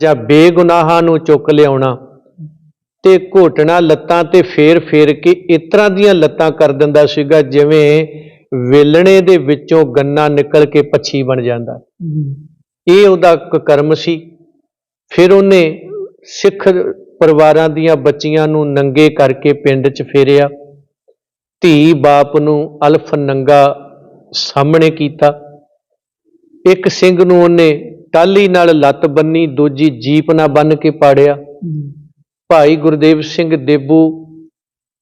ਜਾਂ ਬੇਗੁਨਾਹਾਂ ਨੂੰ ਚੁੱਕ ਲਿਆਉਣਾ ਤੇ ਘੋਟਣਾ ਲੱਤਾਂ ਤੇ ਫੇਰ ਫੇਰ ਕੇ ਇਸ ਤਰ੍ਹਾਂ ਦੀਆਂ ਲੱਤਾਂ ਕਰ ਦਿੰਦਾ ਸੀਗਾ ਜਿਵੇਂ ਵੇਲਣੇ ਦੇ ਵਿੱਚੋਂ ਗੰਨਾ ਨਿਕਲ ਕੇ ਪੱਛੀ ਬਣ ਜਾਂਦਾ। ਇਹ ਉਹਦਾ ਕਰਮ ਸੀ। ਫਿਰ ਉਹਨੇ ਸਿੱਖ ਪਰਿਵਾਰਾਂ ਦੀਆਂ ਬੱਚੀਆਂ ਨੂੰ ਨੰਗੇ ਕਰਕੇ ਪਿੰਡ 'ਚ ਫੇਰਿਆ। ਧੀ ਬਾਪ ਨੂੰ ਅਲਫ ਨੰਗਾ ਸਾਹਮਣੇ ਕੀਤਾ। ਇੱਕ ਸਿੰਘ ਨੂੰ ਉਹਨੇ ਟਾਲੀ ਨਾਲ ਲੱਤ ਬੰਨੀ, ਦੂਜੀ ਜੀਪ ਨਾਲ ਬੰਨ ਕੇ ਪਾੜਿਆ। ਭਾਈ ਗੁਰਦੇਵ ਸਿੰਘ ਦੇਬੂ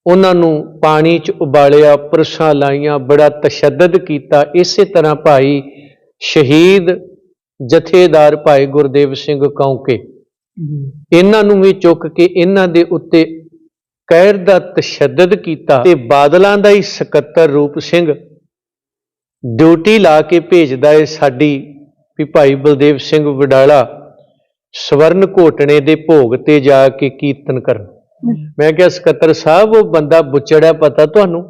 ਉਹਨਾਂ ਨੂੰ ਪਾਣੀ 'ਚ ਉਬਾਲਿਆ, ਪਰਸਾਂ ਲਾਈਆਂ, ਬੜਾ ਤਸ਼ੱਦਦ ਕੀਤਾ। ਇਸੇ ਤਰ੍ਹਾਂ ਭਾਈ ਸ਼ਹੀਦ ਜਥੇਦਾਰ ਭਾਈ ਗੁਰਦੇਵ ਸਿੰਘ ਕੌਂਕੇ। ਇਹਨਾਂ ਨੂੰ ਵੀ ਚੁੱਕ ਕੇ ਇਹਨਾਂ ਦੇ ਉੱਤੇ ਕਹਿਰ ਦਾ ਤਸ਼ੱਦਦ ਕੀਤਾ ਤੇ ਬਾਦਲਾਂ ਦਾ ਹੀ ਸਕੱਤਰ ਰੂਪ ਸਿੰਘ ਡਿਊਟੀ ਲਾ ਕੇ ਭੇਜਦਾ ਏ ਸਾਡੀ ਵੀ ਭਾਈ ਬਲਦੇਵ ਸਿੰਘ ਵਡਾਲਾ ਸਵਰਨ ਘੋਟਣੇ ਦੇ ਭੋਗ ਤੇ ਜਾ ਕੇ ਕੀਰਤਨ ਕਰਨ। ਮੈਂ ਕਿਹਾ ਸਕੱਤਰ ਸਾਹਿਬ ਉਹ ਬੰਦਾ ਬੁੱਚੜਿਆ ਪਤਾ ਤੁਹਾਨੂੰ?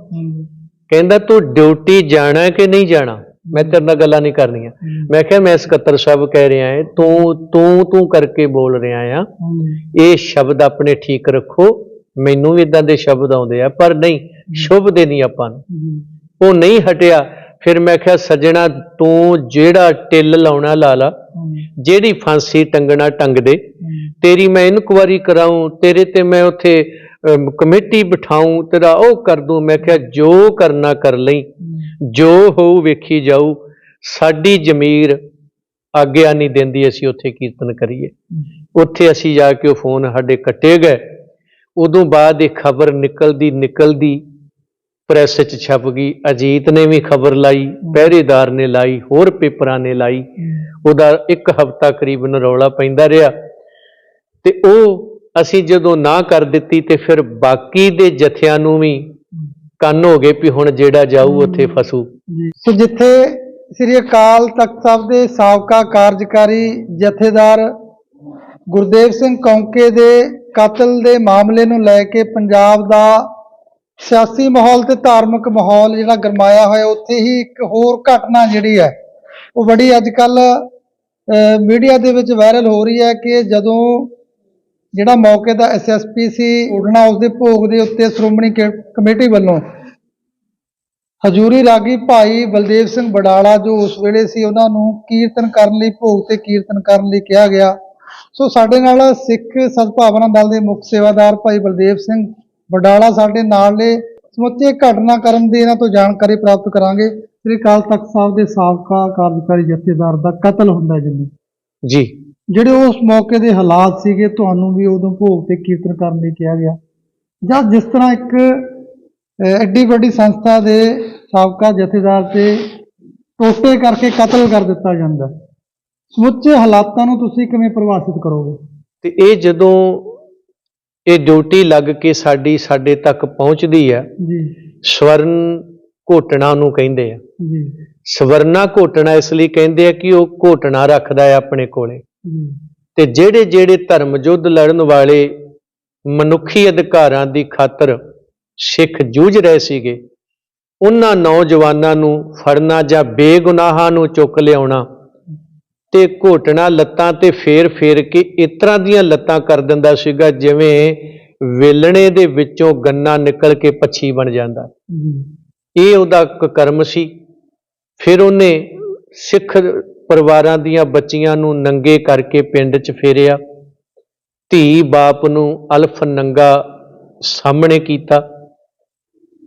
ਕਹਿੰਦਾ ਤੂੰ ਡਿਊਟੀ ਜਾਣਾ ਕਿ ਨਹੀਂ ਜਾਣਾ? ਮੈਂ ਤੇਰੇ ਨਾਲ ਗੱਲਾਂ ਨਹੀਂ ਕਰਨੀਆਂ। ਮੈਂ ਕਿਹਾ ਮੈਂ ਸਕੱਤਰ ਸਾਹਿਬ ਕਹਿ ਰਿਹਾ ਹਾਂ ਤੂੰ ਤੂੰ ਤੂੰ ਕਰਕੇ ਬੋਲ ਰਿਹਾ ਆ ਇਹ ਸ਼ਬਦ ਆਪਣੇ ਠੀਕ ਰੱਖੋ। ਮੈਨੂੰ ਵੀ ਇਦਾਂ ਦੇ ਸ਼ਬਦ ਆਉਂਦੇ ਆ ਪਰ ਨਹੀਂ ਸ਼ੁਭ ਦੇ ਨਹੀਂ ਆਪਾਂ ਨੂੰ। ਉਹ ਨਹੀਂ ਹਟਿਆ। ਫਿਰ ਮੈਂ ਕਿਹਾ ਸੱਜਣਾ ਤੂੰ ਜਿਹੜਾ ਟਿੱਲ ਲਾਉਣਾ ਲਾ ਲਾ ਜਿਹੜੀ ਫਾਂਸੀ ਟੰਗਣਾ ਟੰਗ ਦੇ ਤੇਰੀ ਮੈਂ ਇਨਕੁਆਰੀ ਕਰਾਉਂ ਤੇਰੇ ਤੇ ਮੈਂ ਉੱਥੇ ਕਮੇਟੀ ਬਿਠਾਉਂ ਤੇਰਾ ਉਹ ਕਰ ਦੂੰ। ਮੈਂ ਕਿਹਾ ਜੋ ਕਰਨਾ ਕਰ ਲਈ ਜੋ ਹੋਊ ਵੇਖੀ ਜਾਊ। ਸਾਡੀ ਜ਼ਮੀਰ ਆਗਿਆ ਨਹੀਂ ਦਿੰਦੀ ਅਸੀਂ ਉੱਥੇ ਕੀਰਤਨ ਕਰੀਏ। ਉੱਥੇ ਅਸੀਂ ਜਾ ਕੇ ਉਹ ਫੋਨ ਸਾਡੇ ਕੱਟੇ ਗਏ। ਉਦੋਂ ਬਾਅਦ ਇਹ ਖਬਰ ਨਿਕਲਦੀ ਨਿਕਲਦੀ ਪ੍ਰੈਸ 'ਚ ਛਪ ਗਈ ਅਜੀਤ ਨੇ ਵੀ ਖਬਰ ਲਾਈ ਪਹਿਰੇਦਾਰ ਨੇ ਲਾਈ ਹੋਰ ਪੇਪਰਾਂ ਨੇ ਲਾਈ। ਉਹਦਾ ਇੱਕ ਹਫ਼ਤਾ ਕਰੀਬਨ ਰੌਲਾ ਪੈਂਦਾ ਰਿਹਾ। ਤੇ ਉਹ ਅਸੀਂ ਜਦੋਂ ਨਾ ਕਰ ਦਿੱਤੀ ਤੇ ਫਿਰ ਬਾਕੀ ਦੇ ਜਥਿਆਂ ਨੂੰ ਵੀ ਕੰਨ ਹੋ ਗਏ ਵੀ ਹੁਣ ਜਿਹੜਾ ਜਾਊ ਉੱਥੇ ਫਸੂ। ਸੋ ਜਿੱਥੇ ਸ੍ਰੀ ਅਕਾਲ ਤਖਤ ਸਾਹਿਬ ਦੇ ਸਾਬਕਾ ਕਾਰਜਕਾਰੀ ਜਥੇਦਾਰ ਗੁਰਦੇਵ ਸਿੰਘ ਕੌਂਕੇ ਦੇ ਕਤਲ ਦੇ ਮਾਮਲੇ ਨੂੰ ਲੈ ਕੇ ਪੰਜਾਬ ਦਾ ਸਿਆਸੀ ਮਾਹੌਲ ਤੇ ਧਾਰਮਿਕ ਮਾਹੌਲ ਜਿਹੜਾ ਗਰਮਾਇਆ ਹੋਇਆ, ਉੱਥੇ ਹੀ ਇੱਕ ਹੋਰ ਘਟਨਾ ਜਿਹੜੀ ਹੈ, ਉਹ ਬੜੀ ਅੱਜ ਕੱਲ ਮੀਡੀਆ ਦੇ ਵਿੱਚ ਵਾਇਰਲ ਹੋ ਰਹੀ ਹੈ ਕਿ ਜਦੋਂ ਜਿਹੜਾ ਮੌਕੇ ਦਾ ਐਸਐਸਪੀ ਸੀ, ਉਡਣਾ ਉਸਦੇ ਭੋਗ ਦੇ ਉੱਤੇ ਸ਼੍ਰੋਮਣੀ ਕ- ਕਮੇਟੀ ਵੱਲੋਂ, ਹਜੂਰੀ ਰਾਗੀ ਭਾਈ ਬਲਦੇਵ ਸਿੰਘ ਬਡਾਲਾ ਜੋ ਉਸ ਵੇਲੇ ਸੀ, ਉਹਨਾਂ ਨੂੰ ਕੀਰਤਨ ਕਰਨ ਲਈ, ਭੋਗ ਤੇ ਕੀਰਤਨ ਕਰਨ ਲਈ ਕਿਹਾ ਗਿਆ। ਸੋ ਸਾਡੇ ਨਾਲ ਸਿੱਖ ਸਦਭਾਵਨਾ ਦਲ ਦੇ ਮੁੱਖ ਸੇਵਾਦਾਰ ਭਾਈ ਬਲਦੇਵ ਸਿੰਘ ਬਡਾਲਾ ਸਾਡੇ ਨਾਲ ਨੇ। ਸਮੁੱਚੇ ਘਟਨਾਕ੍ਰਮ ਦੀ ਇਹਨਾਂ ਤੋਂ ਜਾਣਕਾਰੀ ਪ੍ਰਾਪਤ ਕਰਾਂਗੇ। ਸ੍ਰੀ ਅਕਾਲ ਤਖਤ ਸਾਹਿਬ ਦੇ ਸਾਬਕਾ ਕਾਰਜਕਾਰੀ ਜਥੇਦਾਰ ਦਾ ਕਤਲ ਹੁੰਦਾ ਜਿੰਨੀ। ਜੀ। ਜਿਹੜੇ ਉਸ ਮੌਕੇ ਦੇ ਹਾਲਾਤ ਸੀਗੇ ਤੁਹਾਨੂੰ ਵੀ ਉਦੋਂ ਭੋਗ ਤੇ ਕੀਰਤਨ ਕਰਨ ਲਈ ਕਿਹਾ ਗਿਆ। ਜਾਂ ਜਿਸ ਤਰ੍ਹਾਂ ਇੱਕ ਐਡੀ ਵੱਡੀ ਸੰਸਥਾ ਦੇ ਸਾਬਕਾ ਜਥੇਦਾਰ ਤੇ ਟੋਟੇ ਕਰਕੇ ਕਤਲ ਕਰ ਦਿੱਤਾ ਜਾਂਦਾ। ਸਮੁੱਚੇ ਹਾਲਾਤਾਂ ਨੂੰ ਤੁਸੀਂ ਕਿਵੇਂ ਪਰਿਭਾਸ਼ਿਤ ਕਰੋਗੇ? ਤੇ ਇਹ ਜਦੋਂ ਇਹ ਡਿਊਟੀ ਲੱਗ ਕੇ ਸਾਡੀ ਸਾਡੇ ਤੱਕ ਪਹੁੰਚਦੀ ਆ। ਜੀ। ਸਵਰਨ ਘੋਟਣਾ ਨੂੰ ਕਹਿੰਦੇ ਆ। ਜੀ। ਸਵਰਨਾ ਘੋਟਣਾ ਇਸ ਲਈ ਕਹਿੰਦੇ ਆ ਕਿ ਉਹ ਘੋਟਣਾ ਰੱਖਦਾ ਹੈ ਆਪਣੇ ਕੋਲੇ। ਤੇ ਜਿਹੜੇ ਜਿਹੜੇ ਧਰਮ ਯੁੱਧ ਲੜਨ ਵਾਲੇ ਮਨੁੱਖੀ ਅਧਿਕਾਰਾਂ ਦੀ ਖਾਤਰ ਸਿੱਖ ਜੂਝ ਰਹੇ ਸੀਗੇ ਉਹਨਾਂ ਨੌਜਵਾਨਾਂ ਨੂੰ ਫੜਨਾ ਜਾਂ ਬੇਗੁਨਾਹਾਂ ਨੂੰ ਚੁੱਕ ਲਿਆਉਣਾ ਤੇ ਘੋਟਣਾ ਲੱਤਾਂ ਤੇ ਫੇਰ ਫੇਰ ਕੇ ਇਸ ਤਰ੍ਹਾਂ ਦੀਆਂ ਲੱਤਾਂ ਕਰ ਦਿੰਦਾ ਸੀਗਾ ਜਿਵੇਂ ਵੇਲਣੇ ਦੇ ਵਿੱਚੋਂ ਗੰਨਾ ਨਿਕਲ ਕੇ ਪੱਛੀ ਬਣ ਜਾਂਦਾ। ਇਹ ਉਹਦਾ ਕੁਕਰਮ ਸੀ। ਫਿਰ ਉਹਨੇ ਸਿੱਖ ਪਰਿਵਾਰਾਂ ਦੀਆਂ ਬੱਚੀਆਂ ਨੂੰ ਨੰਗੇ ਕਰਕੇ ਪਿੰਡ 'ਚ ਫੇਰਿਆ। ਧੀ ਬਾਪ ਨੂੰ ਅਲਫ ਨੰਗਾ ਸਾਹਮਣੇ ਕੀਤਾ।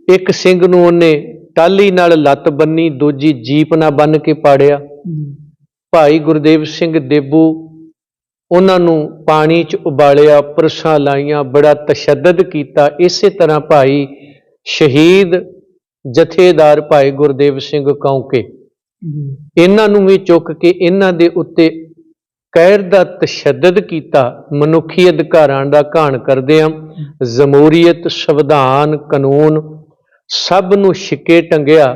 ਇੱਕ ਸਿੰਘ ਨੂੰ ਉਹਨੇ ਟਾਲੀ ਨਾਲ ਲੱਤ ਬੰਨੀ ਦੂਜੀ ਜੀਪ ਨਾਲ ਬੰਨ ਕੇ ਪਾੜਿਆ। ਭਾਈ ਗੁਰਦੇਵ ਸਿੰਘ ਦੇਬੂ ਉਹਨਾਂ ਨੂੰ ਪਾਣੀ 'ਚ ਉਬਾਲਿਆ, ਪਰਸਾਂ ਲਾਈਆਂ, ਬੜਾ ਤਸ਼ੱਦਦ ਕੀਤਾ। ਇਸੇ ਤਰ੍ਹਾਂ ਭਾਈ ਸ਼ਹੀਦ ਜਥੇਦਾਰ ਭਾਈ ਗੁਰਦੇਵ ਸਿੰਘ ਕੌਂਕੇ। ਇਹਨਾਂ ਨੂੰ ਵੀ ਚੁੱਕ ਕੇ ਇਹਨਾਂ ਦੇ ਉੱਤੇ ਕਹਿਰ ਦਾ ਤਸ਼ੱਦਦ ਕੀਤਾ। ਮਨੁੱਖੀ ਅਧਿਕਾਰਾਂ ਦਾ ਘਾਣ ਕਰਦਿਆਂ ਜਮਹੂਰੀਅਤ ਸੰਵਿਧਾਨ, ਕਾਨੂੰਨ ਸਭ ਨੂੰ ਛਿੱਕੇ ਟੰਗਿਆ।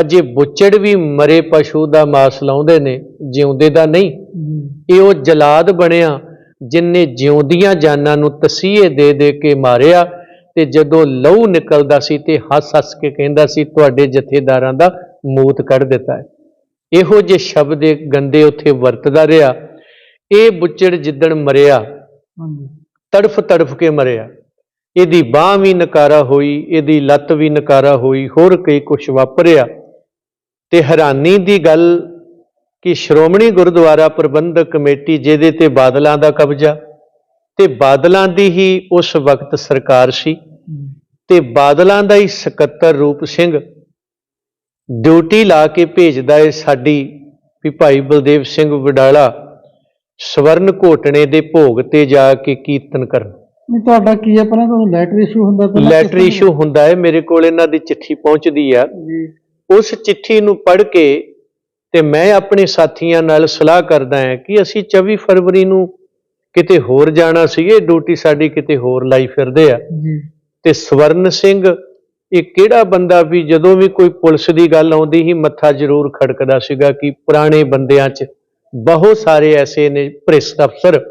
ਅਜੇ ਬੁੱਚੜ ਵੀ ਮਰੇ ਪਸ਼ੂ ਦਾ ਮਾਸ ਲਾਉਂਦੇ ਨੇ ਜਿਉਂਦੇ ਦਾ ਨਹੀਂ। ਜੀ ਇਹ ਉਹ ਜਲਾਦ ਬਣਿਆ ਜਿਨਨੇ ਜਿਉਂਦੀਆਂ ਜਾਨਾਂ ਨੂੰ ਤਸੀਹੇ ਦੇ ਦੇ ਕੇ ਮਾਰਿਆ ਤੇ ਜਦੋਂ ਲਹੂ ਨਿਕਲਦਾ ਸੀ ਤੇ ਹੱਸ-ਹੱਸ ਕੇ ਕਹਿੰਦਾ ਸੀ ਤੁਹਾਡੇ ਜਥੇਦਾਰਾਂ ਦਾ ਮੂਤ ਕੱਢ ਦਿੱਤਾ ਹੈ। ਇਹੋ ਜਿਹੇ ਸ਼ਬਦ ਗੰਦੇ ਉੱਥੇ ਵਰਤਦਾ ਰਿਹਾ। ਇਹ ਬੁੱਚੜ ਜਿੱਦਣ ਮਰਿਆ ਤੜਫ ਤੜਫ ਕੇ ਮਰਿਆ। ਇਹਦੀ ਬਾਹ ਵੀ ਨਕਾਰਾ ਹੋਈ ਇਹਦੀ ਲੱਤ ਵੀ ਨਕਾਰਾ ਹੋਈ ਹੋਰ ਕਈ ਕੁਝ ਵਾਪਰਿਆ। ਤੇ ਹੈਰਾਨੀ ਦੀ ਗੱਲ ਕਿ ਸ਼੍ਰੋਮਣੀ ਗੁਰਦੁਆਰਾ ਪ੍ਰਬੰਧਕ ਕਮੇਟੀ ਜਿਹਦੇ ਤੇ ਬਾਦਲਾਂ ਦਾ ਕਬਜ਼ਾ ਤੇ ਬਾਦਲਾਂ ਦੀ ਹੀ ਉਸ ਵਕਤ ਸਰਕਾਰ ਸੀ ਤੇ ਬਾਦਲਾਂ ਦਾ ਹੀ ਸਕੱਤਰ ਰੂਪ ਸਿੰਘ ਡਿਊਟੀ ਲਾ ਕੇ ਭੇਜਦਾ ਏ ਸਾਡੀ ਵੀ ਭਾਈ ਬਲਦੇਵ ਸਿੰਘ ਵਡਾਲਾ ਸਵਰਨ ਘੋਟਣੇ ਦੇ ਭੋਗ ਤੇ ਜਾ ਕੇ ਕੀਰਤਨ ਕਰਨ। ਨਹੀਂ ਤੁਹਾਡਾ ਕੀ ਹੈ? ਪਹਿਲਾਂ ਤੁਹਾਨੂੰ ਲੈਟਰ ਇਸ਼ੂ ਹੁੰਦਾ ਲੈਟਰ ਇਸ਼ੂ ਹੁੰਦਾ ਹੈ ਮੇਰੇ ਕੋਲ ਇਹਨਾਂ ਦੀ ਚਿੱਠੀ ਪਹੁੰਚਦੀ ਆ। ਜੀ। ਉਸ ਚਿੱਠੀ ਨੂੰ ਪੜ੍ਹ ਕੇ ਤੇ ਮੈਂ ਆਪਣੇ ਸਾਥੀਆਂ ਨਾਲ ਸਲਾਹ ਕਰਦਾ ਹਾਂ ਕਿ ਅਸੀਂ 24 ਫਰਵਰੀ ਨੂੰ ਕਿਤੇ ਹੋਰ ਜਾਣਾ ਸੀ ਇਹ ਡਿਊਟੀ ਸਾਡੀ ਕਿਤੇ ਹੋਰ ਲਾਈ ਫਿਰਦੇ ਆ। ਜੀ। ਤੇ ਸਵਰਨ ਸਿੰਘ ਇਹ ਕਿਹੜਾ ਬੰਦਾ ਵੀ ਜਦੋਂ ਵੀ ਕੋਈ ਪੁਲਿਸ ਦੀ ਗੱਲ ਆਉਂਦੀ ਹੀ ਮੱਥਾ ਜ਼ਰੂਰ ਖੜਕਦਾ ਸੀਗਾ ਕਿ ਪੁਰਾਣੇ ਬੰਦਿਆਂ 'ਚ ਬਹੁਤ ਸਾਰੇ ਐਸੇ ਨੇ ਭ੍ਰਿਸ਼ਟ ਅਫਸਰ।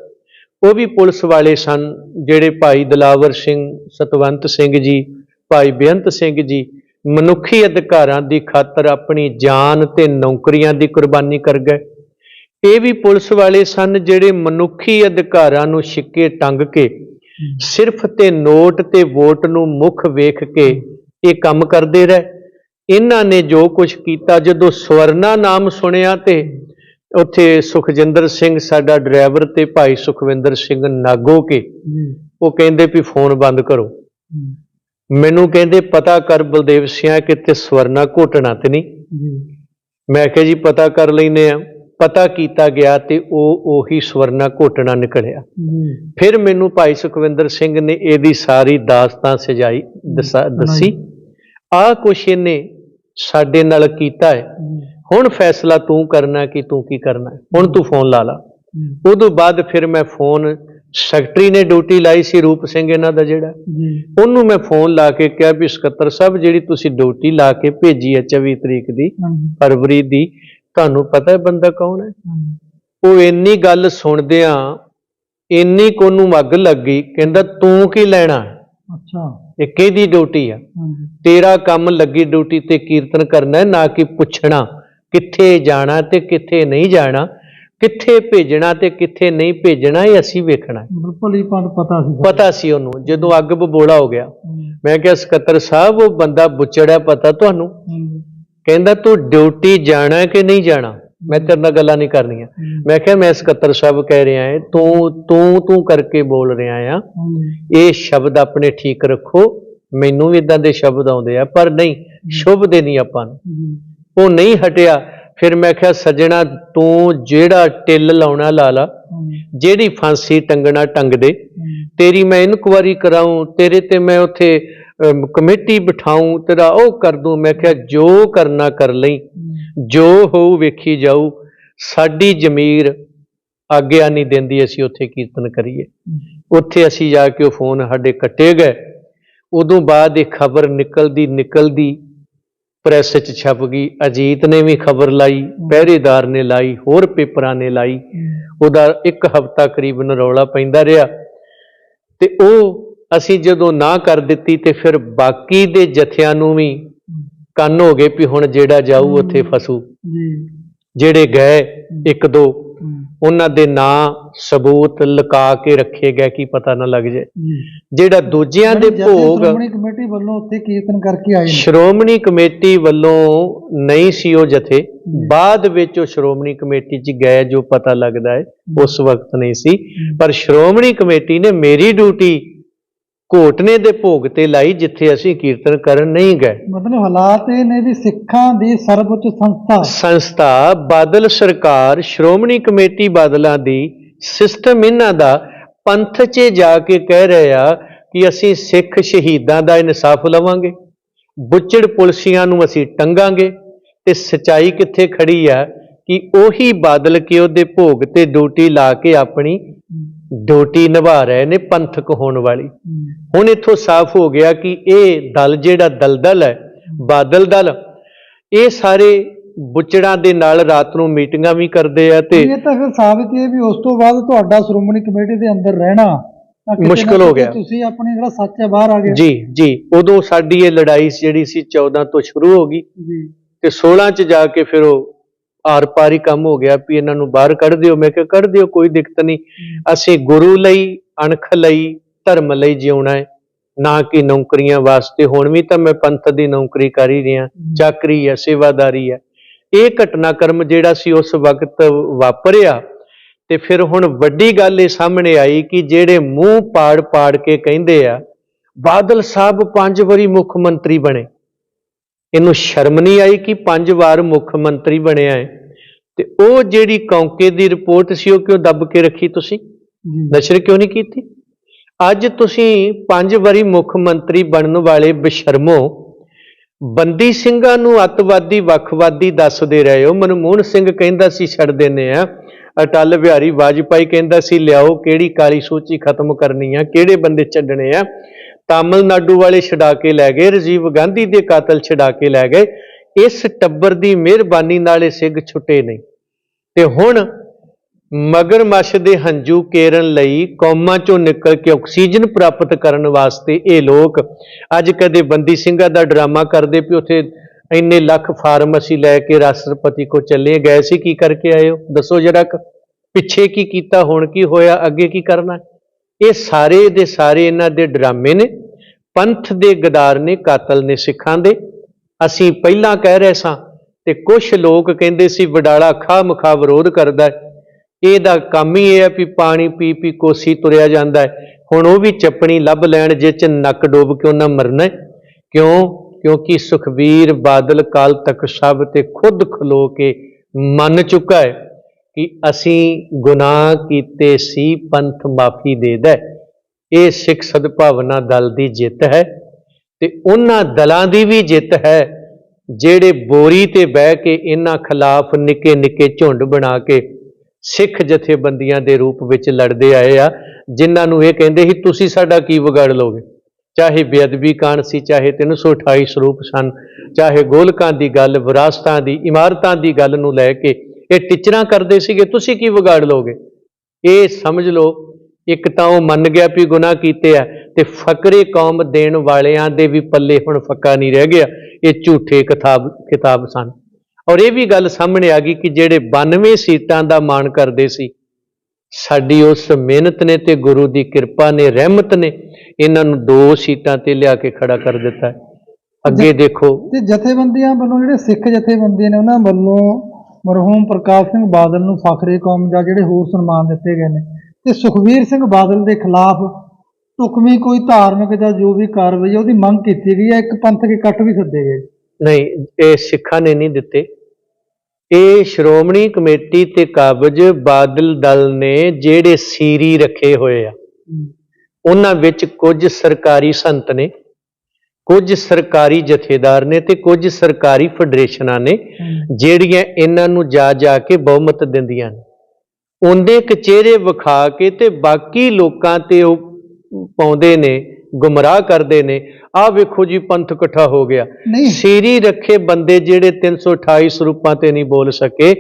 ਉਹ ਵੀ ਪੁਲਿਸ ਵਾਲੇ ਸਨ ਜਿਹੜੇ ਭਾਈ ਦਲਾਵਰ ਸਿੰਘ ਸਤਵੰਤ ਸਿੰਘ ਜੀ ਭਾਈ ਬੇਅੰਤ ਸਿੰਘ ਜੀ ਮਨੁੱਖੀ ਅਧਿਕਾਰਾਂ ਦੀ ਖਾਤਰ ਆਪਣੀ ਜਾਨ ਤੇ ਨੌਕਰੀਆਂ ਦੀ ਕੁਰਬਾਨੀ ਕਰ ਗਏ। ਇਹ ਵੀ ਪੁਲਿਸ ਵਾਲੇ ਸਨ ਜਿਹੜੇ ਮਨੁੱਖੀ ਅਧਿਕਾਰਾਂ ਨੂੰ ਛਿੱਕੇ ਟੰਗ ਕੇ ਸਿਰਫ ਤੇ ਨੋਟ ਤੇ ਵੋਟ ਨੂੰ ਮੁੱਖ ਵੇਖ ਕੇ ਇਹ ਕੰਮ ਕਰਦੇ ਰਹੇ। ਇਹਨਾਂ ਨੇ ਜੋ ਕੁਝ ਕੀਤਾ, ਜਦੋਂ ਸਵਰਨਾ ਨਾਮ ਸੁਣਿਆ ਤੇ ਉੱਥੇ ਸੁਖਜਿੰਦਰ ਸਿੰਘ, ਸਾਡਾ ਡਰਾਈਵਰ ਤੇ ਭਾਈ ਸੁਖਵਿੰਦਰ ਸਿੰਘ ਨਾਗੋ ਕੇ, ਉਹ ਕਹਿੰਦੇ ਵੀ ਫੋਨ ਬੰਦ ਕਰੋ। ਮੈਨੂੰ ਕਹਿੰਦੇ ਪਤਾ ਕਰ ਬਲਦੇਵ ਸਿਆ ਕਿਤੇ ਸਵਰਨਾ ਘੋਟਣਾ ਤੇ ਨਹੀਂ? ਮੈਂ ਕਿਹਾ ਜੀ ਪਤਾ ਕਰ ਲੈਨੇ ਆ। ਪਤਾ ਕੀਤਾ ਗਿਆ ਤੇ ਉਹ ਉਹੀ ਸਵਰਨਾ ਘੋਟਣਾ ਨਿਕਲਿਆ। ਫਿਰ ਮੈਨੂੰ ਭਾਈ ਸੁਖਵਿੰਦਰ ਸਿੰਘ ਨੇ ਇਹਦੀ ਸਾਰੀ ਦਾਸਤਾਨ ਸਜਾਈ ਦਸਾ- ਆਹ ਕੁਛ ਇਹਨੇ ਸਾਡੇ ਨਾਲ ਕੀਤਾ ਹੈ। ਹੁਣ ਫੈਸਲਾ ਤੂੰ ਕਰਨਾ ਕਿ ਤੂੰ ਕੀ ਕਰਨਾ। ਹੁਣ ਤੂੰ ਫੋਨ ਲਾ ਲਾ। ਉਦੋਂ ਬਾਅਦ ਫਿਰ ਮੈਂ ਫੋਨ ਸੈਕਟਰੀ ਨੇ ਡਿਊਟੀ ਲਾਈ ਸੀ ਰੂਪ ਸਿੰਘ ਇਹਨਾਂ ਦਾ ਜਿਹੜਾ। ਉਹਨੂੰ ਮੈਂ ਫੋਨ ਲਾ ਕੇ ਕਿਹਾ ਵੀ ਸਕੱਤਰ ਸਾਹਿਬ ਜਿਹੜੀ ਤੁਸੀਂ ਡਿਊਟੀ ਲਾ ਕੇ ਭੇਜੀ ਹੈ 24 ਤਰੀਕ ਦੀ ਫਰਵਰੀ ਦੀ ਤੁਹਾਨੂੰ ਪਤਾ ਹੈ ਬੰਦਾ ਕੌਣ ਹੈ? ਉਹ ਇੰਨੀ ਗੱਲ ਸੁਣਦਿਆਂ ਇੰਨੀ ਕੋ ਨੂੰ ਅੱਗ ਲੱਗ ਕਹਿੰਦਾ ਤੂੰ ਕੀ ਲੈਣਾ? ਅੱਛਾ। ਇਹ ਕਿਹਦੀ ਡਿਊਟੀ ਆ? ਤੇਰਾ ਕੰਮ ਲੱਗੀ ਡਿਊਟੀ ਤੇ ਕੀਰਤਨ ਕਰਨਾ ਹੈ ਨਾ ਕਿ ਪੁੱਛਣਾ ਕਿੱਥੇ ਜਾਣਾ ਤੇ ਕਿੱਥੇ ਨਹੀਂ ਜਾਣਾ। ਕਿੱਥੇ ਭੇਜਣਾ ਤੇ ਕਿੱਥੇ ਨਹੀਂ ਭੇਜਣਾ ਇਹ ਅਸੀਂ ਵੇਖਣਾ ਹੈ। ਮਤਲਬ ਭਲੀ ਭਾਂਤ ਪਤਾ ਸੀ ਪਤਾ ਸੀ ਉਹਨੂੰ ਜਦੋਂ ਅੱਗ ਬਬੋਲਾ ਹੋ ਗਿਆ। ਮੈਂ ਕਿਹਾ ਸਕੱਤਰ ਸਾਹਿਬ ਉਹ ਬੰਦਾ ਬੁੱਚੜਿਆ ਪਤਾ ਤੁਹਾਨੂੰ? ਕਹਿੰਦਾ ਤੂੰ ਡਿਊਟੀ ਜਾਣਾ ਹੈ ਕਿ ਨਹੀਂ ਜਾਣਾ? ਮੈਂ ਤੇਰੇ ਨਾਲ ਗੱਲਾਂ ਨਹੀਂ ਕਰਨੀਆਂ। ਮੈਂ ਕਿਹਾ ਮੈਂ ਸਕੱਤਰ ਸਾਹਿਬ ਕਹਿ ਰਿਹਾ ਹਾਂ ਤੂੰ ਤੂੰ ਤੂੰ ਕਰਕੇ ਬੋਲ ਰਿਹਾ ਆ। ਇਹ ਸ਼ਬਦ ਆਪਣੇ ਠੀਕ ਰੱਖੋ। ਮੈਨੂੰ ਵੀ ਇਦਾਂ ਦੇ ਸ਼ਬਦ ਆਉਂਦੇ ਆ ਪਰ ਨਹੀਂ ਸ਼ੁਭ ਦੇ ਨਹੀਂ ਆਪਾਂ ਨੂੰ। ਉਹ ਨਹੀਂ ਹਟਿਆ। ਫਿਰ ਮੈਂ ਕਿਹਾ ਸੱਜਣਾ ਤੂੰ ਜਿਹੜਾ ਟਿੱਲ ਲਾਉਣਾ ਲਾ ਲਾ ਜਿਹੜੀ ਫਾਂਸੀ ਟੰਗਣਾ ਟੰਗ ਦੇ ਤੇਰੀ ਮੈਂ ਇਨਕੁਆਰੀ ਕਰਾਉਂ ਤੇਰੇ ਤੇ ਮੈਂ ਉੱਥੇ ਕਮੇਟੀ ਬਿਠਾਉਂ ਤੇਰਾ ਉਹ ਕਰ ਦੂੰ। ਮੈਂ ਕਿਹਾ ਜੋ ਕਰਨਾ ਕਰ ਲਈ ਜੋ ਹੋਊ ਵੇਖੀ ਜਾਊ। ਸਾਡੀ ਜ਼ਮੀਰ ਆਗਿਆ ਨਹੀਂ ਦਿੰਦੀ ਅਸੀਂ ਉੱਥੇ ਕੀਰਤਨ ਕਰੀਏ। ਉੱਥੇ ਅਸੀਂ ਜਾ ਕੇ ਉਹ ਫੋਨ ਸਾਡੇ ਕੱਟੇ ਗਏ। ਉਦੋਂ ਬਾਅਦ ਇਹ ਖਬਰ ਨਿਕਲਦੀ ਨਿਕਲਦੀ ਪ੍ਰੈਸ 'ਚ ਛਪ ਗਈ ਅਜੀਤ ਨੇ ਵੀ ਖਬਰ ਲਾਈ ਪਹਿਰੇਦਾਰ ਨੇ ਲਾਈ ਹੋਰ ਪੇਪਰਾਂ ਨੇ ਲਾਈ। ਉਹਦਾ ਇੱਕ ਹਫ਼ਤਾ ਕਰੀਬਨ ਰੌਲਾ ਪੈਂਦਾ ਰਿਹਾ। ਤੇ ਉਹ ਅਸੀਂ ਜਦੋਂ ਨਾ ਕਰ ਦਿੱਤੀ ਤੇ ਫਿਰ ਬਾਕੀ ਦੇ ਜਥਿਆਂ ਨੂੰ ਵੀ ਕੰਨ ਹੋ ਗਏ ਵੀ ਹੁਣ ਜਿਹੜਾ ਜਾਊ ਉੱਥੇ ਫਸੂ। ਜੀ। ਜਿਹੜੇ ਗਏ ਇੱਕ ਦੋ। ਉਹਨਾਂ ਦੇ ਨਾਂ ਸਬੂਤ ਲੁਕਾ ਕੇ ਰੱਖੇ ਗਏ ਕੀ ਪਤਾ ਨਾ ਲੱਗ ਜਾਏ। ਜਿਹੜਾ ਦੂਜਿਆਂ ਦੇ ਭੋਗ ਸ਼੍ਰੋਮਣੀ ਕਮੇਟੀ ਵੱਲੋਂ ਉੱਥੇ ਕੀਰਤਨ ਕਰਕੇ ਆਏ ਨੇ। ਸ਼੍ਰੋਮਣੀ ਕਮੇਟੀ ਵੱਲੋਂ ਨਹੀਂ ਸੀ ਉਹ ਜਥੇ। ਬਾਅਦ ਵਿੱਚ ਉਹ ਸ਼੍ਰੋਮਣੀ ਕਮੇਟੀ 'ਚ ਗਏ ਜੋ ਪਤਾ ਲੱਗਦਾ ਹੈ ਉਸ ਵਕਤ ਨਹੀਂ ਸੀ। ਪਰ ਸ਼੍ਰੋਮਣੀ ਕਮੇਟੀ ਨੇ ਮੇਰੀ ਡਿਊਟੀ ਘੋਟਨੇ ਦੇ ਭੋਗ ਤੇ ਲਾਈ ਜਿੱਥੇ ਅਸੀਂ ਕੀਰਤਨ ਕਰਨ ਨਹੀਂ ਗਏ। ਮਤਲਬ ਹਾਲਾਤ ਇਹ ਨੇ ਵੀ ਸਿੱਖਾਂ ਦੀ ਸਰਵਉੱਚ ਸੰਸਥਾ। ਸੰਸਥਾ ਬਾਦਲ ਸਰਕਾਰ ਸ਼੍ਰੋਮਣੀ ਕਮੇਟੀ ਬਾਦਲਾਂ ਦੀ ਸਿਸਟਮ ਇਹਨਾਂ ਦਾ ਪੰਥ 'ਚ ਜਾ ਕੇ ਕਹਿ ਰਹੇ ਆ ਕਿ ਅਸੀਂ ਸਿੱਖ ਸ਼ਹੀਦਾਂ ਦਾ ਇਨਸਾਫ ਲਵਾਂਗੇ। ਬੁੱਚੜ ਪੁਲਸੀਆਂ ਨੂੰ ਅਸੀਂ ਟੰਗਾਂਗੇ ਤੇ ਸਚਾਈ ਕਿੱਥੇ ਖੜੀ ਆ ਕਿ ਉਹੀ ਬਾਦਲ ਕਿ ਉਹਦੇ ਭੋਗ ਤੇ ਡਿਊਟੀ ਲਾ ਕੇ ਆਪਣੀ ਡਿਊਟੀ ਨਿਭਾ ਰਹੇ ਨੇ ਪੰਥਕ ਹੋਣ ਵਾਲੀ। ਹੁਣ ਇੱਥੋਂ ਸਾਫ਼ ਹੋ ਗਿਆ ਕਿ ਇਹ ਦਲ ਜਿਹੜਾ ਦਲਦਲ ਹੈ ਬਾਦਲ ਦਲ ਇਹ ਸਾਰੇ ਬੁੱਚੜਾਂ ਦੇ ਨਾਲ ਰਾਤ ਨੂੰ ਮੀਟਿੰਗਾਂ ਵੀ ਕਰਦੇ ਆ ਤੇ ਇਹ ਤਾਂ ਫਿਰ ਸਾਬਿਤ ਹੈ ਵੀ ਉਸ ਤੋਂ ਬਾਅਦ ਤੁਹਾਡਾ ਸ਼੍ਰੋਮਣੀ ਕਮੇਟੀ ਦੇ ਅੰਦਰ ਰਹਿਣਾ ਮੁਸ਼ਕਲ ਹੋ ਗਿਆ। ਤੁਸੀਂ ਆਪਣੇ ਜਿਹੜਾ ਸੱਚ ਹੈ ਬਾਹਰ ਆ ਗਿਆ। ਜੀ ਜੀ ਉਦੋਂ ਸਾਡੀ ਇਹ ਲੜਾਈ ਜਿਹੜੀ ਸੀ 14 ਤੋਂ ਸ਼ੁਰੂ ਹੋ ਗਈ ਜੀ। ਤੇ 16 ਚ ਜਾ ਕੇ ਫਿਰ ਉਹ ਆਰ ਪਾਰੀ ਕੰਮ ਹੋ ਗਿਆ ਵੀ ਇਹਨਾਂ ਨੂੰ ਬਾਹਰ ਕੱਢ ਦਿਓ। ਮੈਂ ਕਿਹਾ, ਕੱਢ ਦਿਓ, ਕੋਈ ਦਿੱਕਤ ਨਹੀਂ। ਅਸੀਂ ਗੁਰੂ ਲਈ, ਅਣਖ ਲਈ, ਧਰਮ ਲਈ ਜਿਉਣਾ ਹੈ। ਨਾ ਕਿ ਨੌਕਰੀਆਂ ਵਾਸਤੇ। ਹੁਣ ਵੀ ਤਾਂ ਮੈਂ ਪੰਥ ਦੀ ਨੌਕਰੀ ਕਰ ਹੀ ਰਿਹਾ। ਚਾਕਰੀ ਹੈ, ਸੇਵਾਦਾਰੀ ਹੈ। ਇਹ ਘਟਨਾਕ੍ਰਮ ਜਿਹੜਾ ਸੀ, ਉਸ ਵਕਤ ਵਾਪਰਿਆ। ਤੇ ਫਿਰ ਹੁਣ ਵੱਡੀ ਗੱਲ ਇਹ ਸਾਹਮਣੇ ਆਈ ਕਿ ਜਿਹੜੇ ਮੂੰਹ ਪਾੜ ਪਾੜ ਕੇ ਕਹਿੰਦੇ ਆ, ਬਾਦਲ ਸਾਹਿਬ ਪੰਜ ਵਾਰੀ ਮੁੱਖ ਮੰਤਰੀ ਬਣੇ। ਇਹਨੂੰ ਸ਼ਰਮ ਨਹੀਂ ਆਈ ਕਿ ਪੰਜ ਵਾਰ ਮੁੱਖ ਮੰਤਰੀ ਬਣਿਆ ਹੈ। ਤੇ ਉਹ ਜਿਹੜੀ ਕੌਂਕੇ ਦੀ ਰਿਪੋਰਟ ਸੀ ਉਹ ਕਿਉਂ ਦੱਬ ਕੇ ਰੱਖੀ ਤੁਸੀਂ? ਨਸ਼ਰ ਕਿਉਂ ਨਹੀਂ ਕੀਤੀ? ਅੱਜ ਤੁਸੀਂ ਪੰਜ ਵਾਰੀ ਮੁੱਖ ਮੰਤਰੀ ਬਣਨ ਵਾਲੇ ਬਸ਼ਰਮੋ ਬੰਦੀ ਸਿੰਘਾਂ ਨੂੰ ਅੱਤਵਾਦੀ ਵੱਖਵਾਦੀ ਦੱਸਦੇ ਰਹੇ ਹੋ। ਮਨਮੋਹਨ ਸਿੰਘ ਕਹਿੰਦਾ ਸੀ ਛੱਡ ਦਿੰਨੇ ਆ ਅਟਲ ਬਿਹਾਰੀ ਵਾਜਪਾਈ ਕਹਿੰਦਾ ਸੀ ਲਿਆਓ ਕਿਹੜੀ ਕਾਲੀ ਸੂਚੀ ਖਤਮ ਕਰਨੀ ਆ ਕਿਹੜੇ ਬੰਦੇ ਛੱਡਣੇ ਆ? ਤਾਮਿਲਨਾਡੂ ਵਾਲੇ ਛਡਾ ਕੇ ਲੈ ਗਏ, ਰਾਜੀਵ ਗਾਂਧੀ ਦੇ ਕਾਤਲ ਛਡਾ ਕੇ ਲੈ ਗਏ। ਇਸ ਟੱਬਰ ਦੀ ਮਿਹਰਬਾਨੀ ਨਾਲ ਇਹ ਸਿੰਘ ਛੁੱਟੇ ਨਹੀਂ। ਤੇ ਹੁਣ ਮਗਰਮੱਛ ਦੇ ਹੰਝੂ ਕੇਰਨ ਲਈ ਕੌਮਾਂ ਚੋਂ ਨਿਕਲ ਕੇ ਆਕਸੀਜਨ ਪ੍ਰਾਪਤ ਕਰਨ ਵਾਸਤੇ ਇਹ ਲੋਕ ਅੱਜ ਕਦੇ ਬੰਦੀ ਸਿੰਘਾਂ ਦਾ ਡਰਾਮਾ ਕਰਦੇ ਵੀ ਉੱਥੇ ਇੰਨੇ ਲੱਖ ਫਾਰਮ ਅਸੀਂ ਲੈ ਕੇ ਰਾਸ਼ਟਰਪਤੀ ਕੋ ਚੱਲੇ ਗਏ ਸੀ, ਕੀ ਕਰਕੇ ਆਏ ਹੋ? ਦੱਸੋ ਜਰਾ ਕੁ। ਪਿੱਛੇ ਕੀ ਕੀਤਾ, ਹੁਣ ਕੀ ਹੋਇਆ, ਅੱਗੇ ਕੀ ਕਰਨਾ? ਇਹ ਸਾਰੇ ਦੇ ਸਾਰੇ ਇਹਨਾਂ ਦੇ ਡਰਾਮੇ ਨੇ। ਪੰਥ ਦੇ ਗਦਾਰ ਨੇ, ਕਾਤਲ ਨੇ ਸਿੱਖਾਂ ਦੇ। ਅਸੀਂ ਪਹਿਲਾਂ ਕਹਿ ਰਹੇ ਸਾਂ ਤੇ ਕੁਝ ਲੋਕ ਕਹਿੰਦੇ ਸੀ, ਵਡਾਲਾ ਖਾ ਮਖਾ ਵਿਰੋਧ ਕਰਦਾ ਹੈ। ਇਹਦਾ ਕੰਮ ਹੀ ਇਹ ਹੈ ਵੀ ਪਾਣੀ ਪੀ ਪੀ ਕੋਸੀ ਤੁਰਿਆ ਜਾਂਦਾ ਹੈ। ਹੁਣ ਉਹ ਵੀ ਚੱਪਣੀ ਲੱਭ ਲੈਣ, ਜਿਹ ਚ ਨੱਕ ਡੋਬ ਕੇ ਉਹਨਾਂ ਮਰਨਾ ਕਿਉਂ? ਕਿਉਂਕਿ ਸੁਖਵੀਰ ਬਾਦਲ ਕਾਲ ਤੱਕ ਸਭ ਤੇ ਖੁਦ ਖਲੋ ਕੇ ਮੰਨ ਚੁੱਕਾ ਹੈ ਕਿ ਅਸੀਂ ਗੁਨਾਹ ਕੀਤੇ ਸੀ, ਪੰਥ ਮਾਫੀ ਦੇ ਦੇ। ਇਹ ਸਿੱਖ ਸਦਭਾਵਨਾ ਦਲ ਦੀ ਜਿੱਤ ਹੈ ਤੇ ਉਹਨਾਂ ਦਲਾਂ ਦੀ ਵੀ ਜਿੱਤ ਹੈ ਜਿਹੜੇ ਬੋਰੀ ਤੇ ਬਹਿ ਕੇ ਇਹਨਾਂ ਖਿਲਾਫ ਨਿੱਕੇ ਨਿੱਕੇ ਝੁੰਡ ਬਣਾ ਕੇ ਸਿੱਖ ਜਥੇਬੰਦੀਆਂ ਦੇ ਰੂਪ ਵਿੱਚ ਲੜਦੇ ਆਏ ਆ, ਜਿਨ੍ਹਾਂ ਨੂੰ ਇਹ ਕਹਿੰਦੇ ਸੀ, ਤੁਸੀਂ ਸਾਡਾ ਕੀ ਵਿਗਾੜ ਲੋਗੇ ਚਾਹੇ ਬੇਅਦਬੀ ਕਾਂਡ ਸੀ, ਚਾਹੇ 328 ਸਰੂਪ ਸਨ, ਚਾਹੇ ਗੋਲਕਾਂ ਦੀ ਗੱਲ, ਵਿਰਾਸਤਾਂ ਦੀ, ਇਮਾਰਤਾਂ ਦੀ ਗੱਲ ਨੂੰ ਲੈ ਕੇ ਇਹ ਟਿਚਰਾਂ ਕਰਦੇ ਸੀਗੇ, ਤੁਸੀਂ ਕੀ ਵਿਗਾੜ ਲੋਗੇ ਇਹ ਸਮਝ ਲਓ ਇੱਕ ਤਾਂ ਉਹ ਮੰਨ ਗਿਆ ਵੀ ਗੁਨਾਹ ਕੀਤੇ ਆ ਤੇ ਫਕਰੇ ਕੌਮ ਦੇਣ ਵਾਲਿਆਂ ਦੇ ਵੀ ਪੱਲੇ ਹੁਣ ਫੱਕਾ ਨਹੀਂ ਰਹਿ ਗਿਆ ਇਹ ਝੂਠੇ ਕਿਤਾਬ ਕਿਤਾਬ ਸਨ ਔਰ ਇਹ ਵੀ ਗੱਲ ਸਾਹਮਣੇ ਆ ਗਈ ਕਿ ਜਿਹੜੇ 92 ਸੀਟਾਂ ਦਾ ਮਾਣ ਕਰਦੇ ਸੀ ਸਾਡੀ ਉਸ ਮਿਹਨਤ ਨੇ ਤੇ ਗੁਰੂ ਦੀ ਕਿਰਪਾ ਨੇ ਰਹਿਮਤ ਨੇ ਇਹਨਾਂ ਨੂੰ ਦੋ ਸੀਟਾਂ ਤੇ ਲਿਆ ਕੇ ਖੜਾ ਕਰ ਦਿੱਤਾ ਹੈ। ਅੱਗੇ ਦੇਖੋ ਤੇ ਜਥੇਬੰਦੀਆਂ ਵੱਲੋਂ ਜਿਹੜੇ ਸਿੱਖ ਜਥੇਬੰਦੀਆਂ ਨੇ ਉਹਨਾਂ ਵੱਲੋਂ ਮਰਹੂਮ ਪ੍ਰਕਾਸ਼ ਸਿੰਘ ਬਾਦਲ ਨੂੰ ਫਖਰੇ ਕੌਮ ਜਾਂ ਜਿਹੜੇ ਹੋਰ ਸਨਮਾਨ ਦਿੱਤੇ ਗਏ ਨੇ ਤੇ ਸੁਖਵੀਰ ਸਿੰਘ ਬਾਦਲ ਦੇ ਖਿਲਾਫ ਟੁਕਮੀ ਕੋਈ ਧਾਰਮਿਕ ਜਾਂ ਜੋ ਵੀ ਕਾਰਵਾਈ ਉਹਦੀ ਮੰਗ ਕੀਤੀ ਗਈ ਹੈ ਇੱਕ ਪੰਥਕ ਇਕੱਠ ਵੀ ਸੱਦੇ ਗਏ। ਨਹੀਂ ਇਹ ਸਿੱਖਾਂ ਨੇ ਨਹੀਂ ਦਿੱਤੇ। ਇਹ ਸ਼੍ਰੋਮਣੀ ਕਮੇਟੀ ਤੇ ਕਾਬਜ ਬਾਦਲ ਦਲ ਨੇ ਜਿਹੜੇ ਸੀਰੀ ਰੱਖੇ ਹੋਏ ਆ ਉਹਨਾਂ ਵਿੱਚ ਕੁਝ ਸਰਕਾਰੀ ਸੰਤ ਨੇ ਕੁਝ ਸਰਕਾਰੀ ਜਥੇਦਾਰ ਨੇ ਤੇ ਕੁਝ ਸਰਕਾਰੀ ਫੈਡਰੇਸ਼ਨਾਂ ਨੇ ਜਿਹੜੀਆਂ ਇਹਨਾਂ ਨੂੰ ਜਾ ਜਾ ਕੇ ਬਹੁਮਤ ਦਿੰਦੀਆਂ ਨੇ। ਉਹਦੇ ਕਚਿਹਰੇ ਵਿਖਾ ਕੇ ਤੇ ਬਾਕੀ ਲੋਕਾਂ ਤੇ ਉਹ ਪਾਉਂਦੇ ਨੇ ਗੁੰਮਰਾਹ ਕਰਦੇ ਨੇ। ਆਹ ਵੇਖੋ ਜੀ ਪੰਥ ਇਕੱਠਾ ਹੋ ਗਿਆ। ਸੀਰੀ ਰੱਖੇ ਬੰਦੇ ਜਿਹੜੇ 328 ਸਰੂਪਾਂ ਤੇ ਨਹੀਂ ਬੋਲ ਸਕੇ।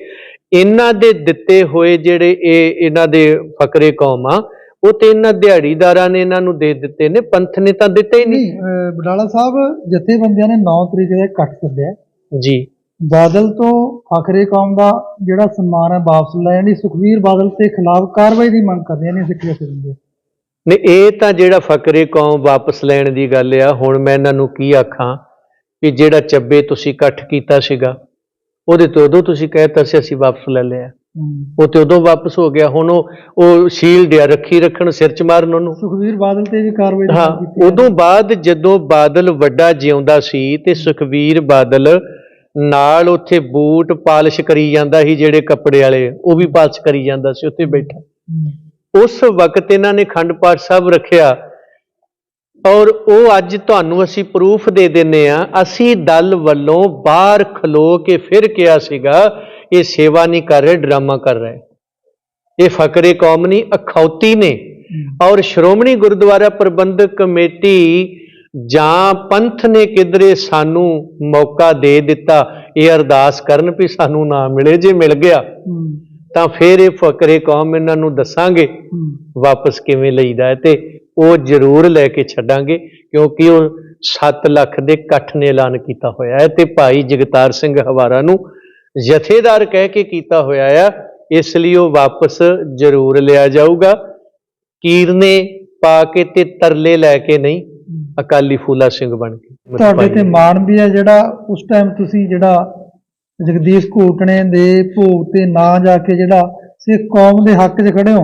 ਇਹਨਾਂ ਦੇ ਦਿੱਤੇ ਹੋਏ ਜਿਹੜੇ ਇਹ ਇਹਨਾਂ ਦੇ ਫਕਰੇ ਕੌਮ ਆ ਉਹ ਤੇ ਇਹਨਾਂ ਦਿਹਾੜੀਦਾਰਾਂ ਨੇ ਇਹਨਾਂ ਨੂੰ ਦੇ ਦਿੱਤੇ ਨੇ। ਪੰਥ ਨੇ ਤਾਂ ਦਿੱਤੇ ਹੀ ਨਹੀਂ। ਬਡਾਲਾ ਸਾਹਿਬ ਜਥੇਬੰਦੀਆਂ ਨੇ 9 ਤਰੀਕ ਦਾ ਇਕੱਠ ਸੱਦਿਆ ਜੀ। ਬਾਦਲ ਤੋਂ ਫਖਰੇ ਕੌਮ ਦਾ ਜਿਹੜਾ ਸਨਮਾਨ ਹੈ ਵਾਪਸ ਲੈਣ ਲਈ ਸੁਖਵੀਰ ਬਾਦਲ ਦੇ ਖਿਲਾਫ ਕਾਰਵਾਈ ਦੀ ਮੰਗ ਕਰਦੀਆਂ ਨੇ ਸਿੱਖ ਜਥੇਬੰਦੀਆਂ ਨੇ ਇਹ ਤਾਂ ਜਿਹੜਾ ਫਕਰੇ ਕੌਮ ਵਾਪਸ ਲੈਣ ਦੀ ਗੱਲ ਆ ਹੁਣ ਮੈਂ ਇਹਨਾਂ ਨੂੰ ਕੀ ਆਖਾਂ ਕਿ ਜਿਹੜਾ ਚੱਬੇ ਤੁਸੀਂ ਇਕੱਠ ਕੀਤਾ ਸੀਗਾ ਉਹਦੇ ਤੋਂ ਉਦੋਂ ਤੁਸੀਂ ਕਹਿਤਾ ਸੀ ਅਸੀਂ ਵਾਪਸ ਲੈ ਲਿਆ। ਉਹ ਤੇ ਉਦੋਂ ਵਾਪਸ ਹੋ ਗਿਆ ਹੁਣ ਉਹ ਉਹ ਸ਼ੀਲਡ ਆ ਰੱਖੀ ਰੱਖਣ ਸਿਰ ਚ ਮਾਰਨ ਉਹਨੂੰ ਸੁਖਵੀਰ ਬਾਦਲ ਤੇ ਵੀ ਕਾਰਵਾਈ ਕੀਤੀ ਹੈ। ਉਦੋਂ ਬਾਅਦ ਜਦੋਂ ਬਾਦਲ ਵੱਡਾ ਜਿਉਂਦਾ ਸੀ ਤੇ ਸੁਖਵੀਰ ਬਾਦਲ ਨਾਲ ਉੱਥੇ ਬੂਟ ਪਾਲਿਸ਼ ਕਰੀ ਜਾਂਦਾ ਸੀ ਜਿਹੜੇ ਕੱਪੜੇ ਵਾਲੇ ਉਹ ਵੀ ਪਾਲਿਸ਼ ਕਰੀ ਜਾਂਦਾ ਸੀ ਉੱਥੇ ਬੈਠਾ। ਉਸ ਵਕਤ ਇਹਨਾਂ ਨੇ ਖੰਡ ਪਾਠ ਸਾਹਿਬ ਰੱਖਿਆ ਔਰ ਉਹ ਅੱਜ ਤੁਹਾਨੂੰ ਅਸੀਂ ਪ੍ਰੂਫ ਦੇ ਦਿੰਨੇ ਆ ਅਸੀਂ ਦਲ ਵੱਲੋਂ ਬਾਹਰ ਖਲੋ ਕੇ ਫਿਰ ਕਿਹਾ ਸੀਗਾ ਇਹ ਸੇਵਾ ਨਹੀਂ ਕਰ ਰਹੇ ਡਰਾਮਾ ਕਰ ਰਹੇ। ਇਹ ਫਕਰੇ ਕੌਮ ਨਹੀਂ ਅਖੌਤੀ ਨੇ। ਔਰ ਸ਼੍ਰੋਮਣੀ ਗੁਰਦੁਆਰਾ ਪ੍ਰਬੰਧਕ ਕਮੇਟੀ ਜਾਂ ਪੰਥ ਨੇ ਕਿਧਰੇ ਸਾਨੂੰ ਮੌਕਾ ਦੇ ਦਿੱਤਾ ਇਹ ਅਰਦਾਸ ਕਰਨ ਵੀ ਸਾਨੂੰ ਨਾ ਮਿਲੇ ਜੇ ਮਿਲ ਗਿਆ। ਤਾਂ ਫਿਰ ਇਹ ਫਕਰੇ ਕੌਮ ਇਹਨਾਂ ਨੂੰ ਦੱਸਾਂਗੇ। ਵਾਪਸ ਕਿਵੇਂ ਲਈਦਾ ਹੈ ਤੇ ਉਹ ਜ਼ਰੂਰ ਲੈ ਕੇ ਛੱਡਾਂਗੇ ਕਿਉਂਕਿ ਉਹ 7 ਲੱਖ ਦੇ ਇਕੱਠ ਨੇ ਐਲਾਨ ਕੀਤਾ ਹੋਇਆ ਹੈ ਤੇ ਭਾਈ ਜਗਤਾਰ ਸਿੰਘ ਹਵਾਰਾ ਨੂੰ ਜਥੇਦਾਰ ਕਹਿ ਕੇ ਕੀਤਾ ਹੋਇਆ ਆ ਇਸ ਲਈ ਉਹ ਵਾਪਸ ਜ਼ਰੂਰ ਲਿਆ ਜਾਊਗਾ ਕੀਰਨੇ ਪਾ ਕੇ ਤੇ ਤਰਲੇ ਲੈ ਕੇ ਨਹੀਂ ਅਕਾਲੀ ਫੂਲਾ ਸਿੰਘ ਬਣ ਕੇ ਤੁਹਾਡੇ ਤੇ ਮਾਣ ਵੀ ਹੈ ਜਿਹੜਾ ਉਸ ਟਾਈਮ ਤੁਸੀਂ ਜਿਹੜਾ ਜਗਦੀਸ਼ ਘੋਟਣੇ ਦੇ ਭੋਗ ਤੇ ਨਾ ਜਾ ਕੇ ਜਿਹੜਾ ਸਿੱਖ ਕੌਮ ਦੇ ਹੱਕ 'ਚ ਖੜੇ ਹੋ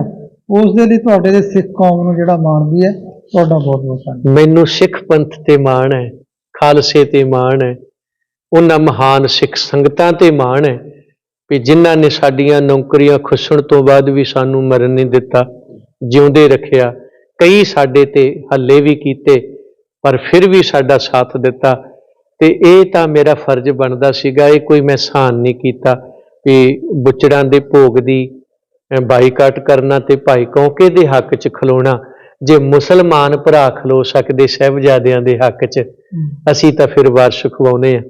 ਉਸ ਦੇ ਲਈ ਤੁਹਾਡੇ ਦੇ ਸਿੱਖ ਕੌਮ ਨੂੰ ਜਿਹੜਾ ਮਾਣ ਵੀ ਹੈ ਤੁਹਾਡਾ ਬਹੁਤ ਬਹੁਤ ਧੰਨਵਾਦ। ਮੈਨੂੰ ਸਿੱਖ ਪੰਥ ਤੇ ਮਾਣ ਹੈ ਖਾਲਸੇ ਤੇ ਮਾਣ ਹੈ ਉਹਨਾਂ ਮਹਾਨ ਸਿੱਖ ਸੰਗਤਾਂ ਤੇ ਮਾਣ ਹੈ ਵੀ ਜਿਨ੍ਹਾਂ ਨੇ ਸਾਡੀਆਂ ਨੌਕਰੀਆਂ ਖੁੱਸਣ ਤੋਂ ਬਾਅਦ ਵੀ ਸਾਨੂੰ ਮਰਨ ਨਹੀਂ ਦਿੱਤਾ ਜਿਉਂਦੇ ਰੱਖਿਆ ਕਈ ਸਾਡੇ ਤੇ ਹੱਲੇ ਵੀ ਕੀਤੇ ਪਰ ਫਿਰ ਵੀ ਸਾਡਾ ਸਾਥ ਦਿੱਤਾ ਤੇ ਇਹ ਤਾਂ ਮੇਰਾ ਫਰਜ਼ ਬਣਦਾ ਸੀਗਾ ਇਹ ਕੋਈ ਮੈਂ ਸਹਾਨ ਨਹੀਂ ਕੀਤਾ ਵੀ ਬੁੱਚੜਾਂ ਦੇ ਭੋਗ ਦੀ ਬਾਈਕਾਟ ਕਰਨਾ ਤੇ ਭਾਈ ਕੌਂਕੇ ਦੇ ਹੱਕ 'ਚ ਖਲੋਣਾ। ਜੇ ਮੁਸਲਮਾਨ ਭਰਾ ਖਲੋ ਸਕਦੇ ਸਾਹਿਬਜ਼ਾਦਿਆਂ ਦੇ ਹੱਕ 'ਚ ਅਸੀਂ ਤਾਂ ਫਿਰ ਵਾਰਸ਼ ਖਵਾਉਨੇ ਆ